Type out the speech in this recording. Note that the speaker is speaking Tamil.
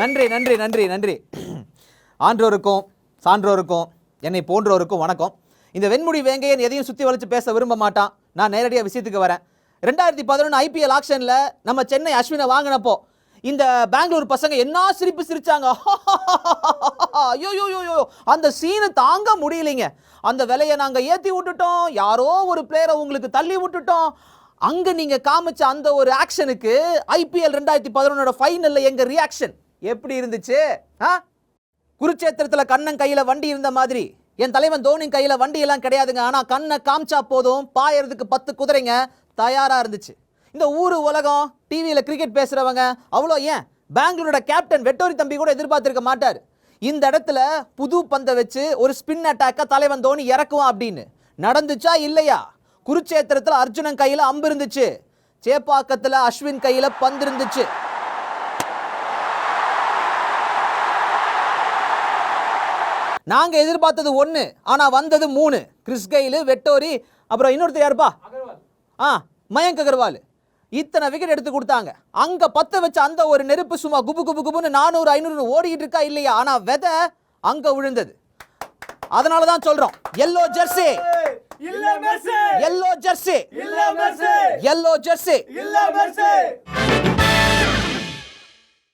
நன்றி நன்றி நன்றி நன்றி. ஆன்றோருக்கும் சான்றோருக்கும் என்னை போன்றோருக்கும் வணக்கம். இந்த வெண்முடி வேங்கையன் எதையும் சுற்றி வளைச்சு பேச விரும்ப மாட்டான். நான் நேரடியாக விஷயத்துக்கு வரேன். ரெண்டாயிரத்தி பதினொன்று ஐபிஎல் ஆக்ஷனில் நம்ம சென்னை அஸ்வினை வாங்கினப்போ இந்த பெங்களூர் பசங்க என்ன சிரிப்பு சிரிச்சாங்க? ஐயோ அந்த சீனை தாங்க முடியலைங்க. அந்த விலையை நாங்கள் ஏற்றி விட்டுட்டோம். யாரோ ஒரு பிளேயரை உங்களுக்கு தள்ளி விட்டுட்டோம். அங்கே நீங்கள் காமிச்ச அந்த ஒரு ஆக்ஷனுக்கு ஐபிஎல் ரெண்டாயிரத்தி பதினொன்னோட ஃபைனலில் எங்கள் ரியாக்ஷன் எப்படி இருந்துச்சு? ஆ? குருச்சேத்திரத்தில் கண்ணன் கையில் வண்டி இருந்த மாதிரி. என் தலைவன் தோனி கையில் வண்டி எல்லாம் கிடையாதுங்க. ஆனால் கண்ணை காமிச்சா போதும். பாயறதுக்கு பத்து குதிரைங்க தயாராக இருந்துச்சு. இந்த ஊர் உலகம் டிவியில் கிரிக்கெட் பேசுகிறவங்க அவ்வளோ ஏன்? பெங்களூரோட கேப்டன் வெட்டோரி தம்பி கூட எதிர்பார்த்துருக்க மாட்டார். இந்த இடத்துல புது பந்தை வச்சு ஒரு ஸ்பின் அட்டாக்கை தலைவன் தோனி இறக்குவான் அப்படின்னு. நடந்துச்சா இல்லையா? குருச்சேத்திரத்தில் அர்ஜுனன் கையில் அம்பு இருந்துச்சு. சேப்பாக்கத்தில் அஸ்வின் கையில் பந்து இருந்துச்சு. நாங்க எதிர்பார்த்தது ஒன்று ஆனா வந்தது மூணு. கிறிஸ் கெயிலு வெட்டோரி அப்புறம் இன்னொருத்தர் யாருப்பா? ஆ மயங்க் அகர்வால். இத்தனை விக்கெட் எடுத்து கொடுத்தாங்க. அங்க பத்த வச்ச அந்த ஒரு நெருப்பு சும்மா குபு குபு குபுன்னு நானூறு ஐநூறு ஓடிக்கிட்டு இருக்கா இல்லையா? ஆனா விதை அங்க விழுந்தது. அதனால தான் சொல்றோம் yellow jersey yellow jersey yellow jersey